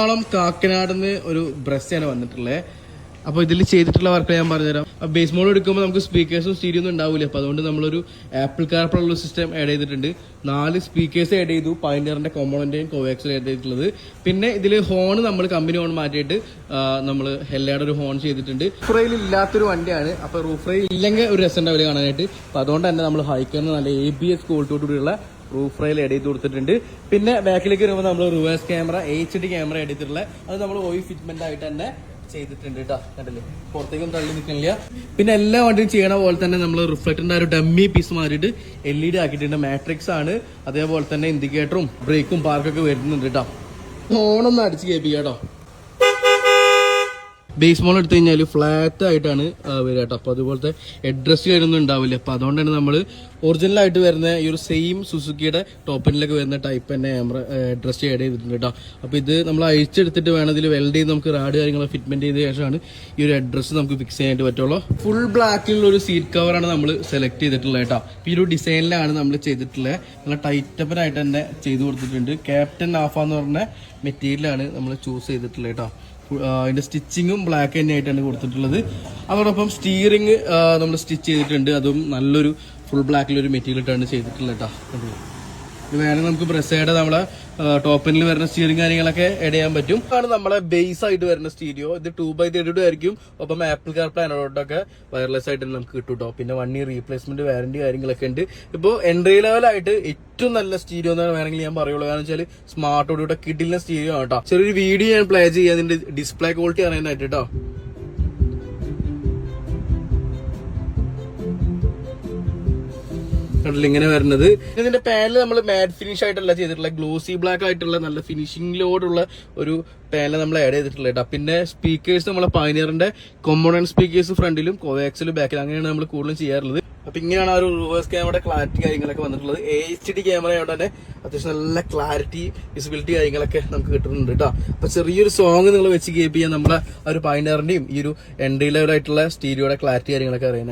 എറണാകുളം കാക്കനാടിന്ന് ഒരു ബ്രസ്സാണ് വന്നിട്ടുള്ളത് അപ്പോൾ ഇതിൽ ചെയ്തിട്ടുള്ള വർക്ക് ഞാൻ പറഞ്ഞുതരാം. ബേസ് മോഡ് എടുക്കുമ്പോൾ നമുക്ക് സ്പീക്കേഴ്സും സ്റ്റീരിയോ ഒന്നും ഉണ്ടാവില്ല അപ്പോൾ അതുകൊണ്ട് നമ്മളൊരു ആപ്പിൾ കാർപ്പുള്ള സിസ്റ്റം ആഡ് ചെയ്തിട്ടുണ്ട്. നാല് സ്പീക്കേഴ്സ് ആഡ് ചെയ്തു. പൈനറിന്റെ കോമ്പോണന്റേയും കോവാക്സിൽ ആഡ് ചെയ്തിട്ടുള്ളത്. പിന്നെ ഇതിൽ ഹോൺ നമ്മൾ കമ്പനി ഹോൺ മാറ്റിയിട്ട് നമ്മൾ ഹെല്ലയുടെ ഒരു ഹോൺ ചെയ്തിട്ടുണ്ട്. റൂഫ്രൈൽ ഇല്ലാത്തൊരു വണ്ടിയാണ്. അപ്പോൾ റൂഫ് ഇല്ലെങ്കിൽ ഒരു രസം ഉണ്ടാവില്ല കാണാനായിട്ട്. അപ്പോൾ അതുകൊണ്ട് തന്നെ നമ്മൾ ഹൈക്കറിന് നല്ല എ ബി എസ് ക്വാളിറ്റിയോടുകൂടിയുള്ള റൂഫ് റെയിൽ എഡ് ചെയ്ത് കൊടുത്തിട്ടുണ്ട്. പിന്നെ ബാക്കിലേക്ക് വരുമ്പോൾ നമ്മൾ reverse camera H D camera add ചെയ്തിട്ടുള്ള അത് നമ്മൾ ഓയിൽ ഫിറ്റ്മെന്റ് ആയിട്ട് തന്നെ ചെയ്തിട്ടുണ്ട് കേട്ടോ കണ്ടില്ലേ? പുറത്തേക്കൊന്നും തള്ളി നിൽക്കുന്നില്ല. പിന്നെ എല്ലാ വണ്ടിയും ചെയ്യണ പോലെ തന്നെ നമ്മൾ റിഫ്ലക്ടറിന്റെ ഒരു ഡമ്മി പീസ് മാറിയിട്ട് എൽ ഇ ഡി ആക്കിയിട്ടുണ്ട്. മാട്രിക്സ് ആണ്. അതേപോലെ തന്നെ ഇൻഡിക്കേറ്ററും ബ്രേക്കും പാർക്കൊക്കെ വരുന്നുണ്ട് കേട്ടോ ഫോണൊന്നും അടിച്ച് കേൾപ്പിക്കാം കേട്ടോ ബേസ് മോൾ എടുത്തു കഴിഞ്ഞാൽ ഫ്ലാറ്റ് ആയിട്ടാണ് വരിക കേട്ടോ അപ്പോൾ അതുപോലത്തെ അഡ്രസ് കാര്യമൊന്നും ഉണ്ടാവില്ല. അപ്പോൾ അതുകൊണ്ടാണ് നമ്മൾ ഒറിജിനലായിട്ട് വരുന്ന ഈ ഒരു സെയിം സുസുക്കിയുടെ ടോപ്പിനിലൊക്കെ വരുന്ന ടൈപ്പ് തന്നെ ക്യാമറ അഡ്രസ് ആഡ് ചെയ്തിട്ടുണ്ട് കേട്ടോ അപ്പോൾ ഇത് നമ്മൾ അഴിച്ചെടുത്തിട്ട് വേണം ഇതിൽ വെൽഡ് ചെയ്ത് നമുക്ക് റാഡ് കാര്യങ്ങളൊക്കെ ഫിറ്റ്മെന്റ് ചെയ്ത ശേഷമാണ് ഈ ഒരു അഡ്രസ്സ് നമുക്ക് ഫിക്സ് ചെയ്യാനായിട്ട് പറ്റുള്ളൂ. ഫുൾ ബ്ലാക്കിലുള്ള ഒരു സീറ്റ് കവറാണ് നമ്മൾ സെലക്ട് ചെയ്തിട്ടുള്ളത് കേട്ടോ അപ്പോൾ ഈ ഒരു ഡിസൈനിലാണ് നമ്മൾ ചെയ്തിട്ടുള്ളത്. നല്ല ടൈറ്റപ്പനായിട്ട് തന്നെ ചെയ്തു കൊടുത്തിട്ടുണ്ട്. ക്യാപ്റ്റൻ ആഫ എന്ന് പറഞ്ഞ മെറ്റീരിയലാണ് നമ്മൾ ചൂസ് ചെയ്തിട്ടുള്ളത് കേട്ടോ അതിന്റെ സ്റ്റിച്ചിങ്ങും ബ്ലാക്ക് തന്നെ ആയിട്ടാണ് കൊടുത്തിട്ടുള്ളത്. അതോടൊപ്പം സ്റ്റിയറിംഗ് നമ്മൾ സ്റ്റിച്ച് ചെയ്തിട്ടുണ്ട്. അതും നല്ലൊരു ഫുൾ ബ്ലാക്കിലൊരു മെറ്റീരിയൽ ഇട്ടാണ് ചെയ്തിട്ടുള്ളത് കേട്ടോ? ഇത് വേണമെങ്കിൽ നമുക്ക് ബ്രസയുടെ നമ്മളെ ടോപ്പിനിൽ വരുന്ന സ്റ്റിയറിംഗ് കാര്യങ്ങളൊക്കെ എഡ് ചെയ്യാൻ പറ്റും. ആണ് നമ്മളെ ബേസ് ആയിട്ട് വരുന്ന സ്റ്റീരിയോ ഇത് ടൂ ബൈ തേർട്ടി ആയിരിക്കും. ഒപ്പം ആപ്പിൾ കാർ പ്ലാനോട്ടൊക്കെ വയർലെസ് ആയിട്ട് നമുക്ക് കിട്ടും കേട്ടോ പിന്നെ വൺ ഇയർ റീപ്ലേസ്മെന്റ് വാറന്റി കാര്യങ്ങളൊക്കെ ഉണ്ട്. ഇപ്പോൾ എൻട്രി ലെവലായിട്ട് ഏറ്റവും നല്ല സ്റ്റീരിയോ എന്ന് വേണമെങ്കിൽ ഞാൻ പറയുള്ളൂ. കാരണം വെച്ചാൽ സ്മാർട്ട് ഓടിയുടെ കിഡിലിന്റെ സ്റ്റീരിയോ ആണ് കേട്ടോ ചെറിയൊരു വീഡിയോ ഞാൻ പ്ലേ ചെയ്യാം. അതിന്റെ ഡിസ്പ്ലേ ക്വാളിറ്റി അറിയാനായിട്ട് കേട്ടോ കണ്ടില്ല ഇങ്ങനെ വരുന്നത്. ഇതിന്റെ പാനൽ നമ്മൾ മാറ്റ് ഫിനിഷ് ആയിട്ടല്ല ചെയ്തിട്ടുള്ള ഗ്ലോസി ബ്ലാക്ക് ആയിട്ടുള്ള നല്ല ഫിനിഷിംഗിലോടുള്ള ഒരു പാനൽ നമ്മൾ ആഡ് ചെയ്തിട്ടുള്ള കേട്ടോ പിന്നെ സ്പീക്കേഴ്സ് നമ്മളെ പൈനിയറിന്റെ കൊമ്പോണന്റ് സ്പീക്കേഴ്സ് ഫ്രണ്ടിലും കോവാക്സിലും ബാക്കിലും അങ്ങനെയാണ് നമ്മൾ കൂടുതലും ചെയ്യാറുള്ളത്. അപ്പൊ ഇങ്ങനെയാണ് ആ ഒരു റിവേഴ്സ് ക്യാമറയുടെ ക്ലാരിറ്റി കാര്യങ്ങളൊക്കെ വന്നിട്ടുള്ളത്. എച്ച് ഡി ക്യാമറ ആയതുകൊണ്ട് തന്നെ അത്യാവശ്യം നല്ല ക്ലാരിറ്റി വിസിബിലിറ്റി കാര്യങ്ങളൊക്കെ നമുക്ക് കിട്ടുന്നുണ്ട് കേട്ടോ അപ്പൊ ചെറിയൊരു സോങ് നിങ്ങൾ വെച്ച് കേൾപ്പിക്കാൻ നമ്മളെ ആ ഒരു പൈനറിന്റെയും ഈ ഒരു എൻട്രി ലെവലായിട്ടുള്ള സ്റ്റീരിയോയുടെ ക്ലാരിറ്റി കാര്യങ്ങളൊക്കെ അറിയാനായിട്ട്.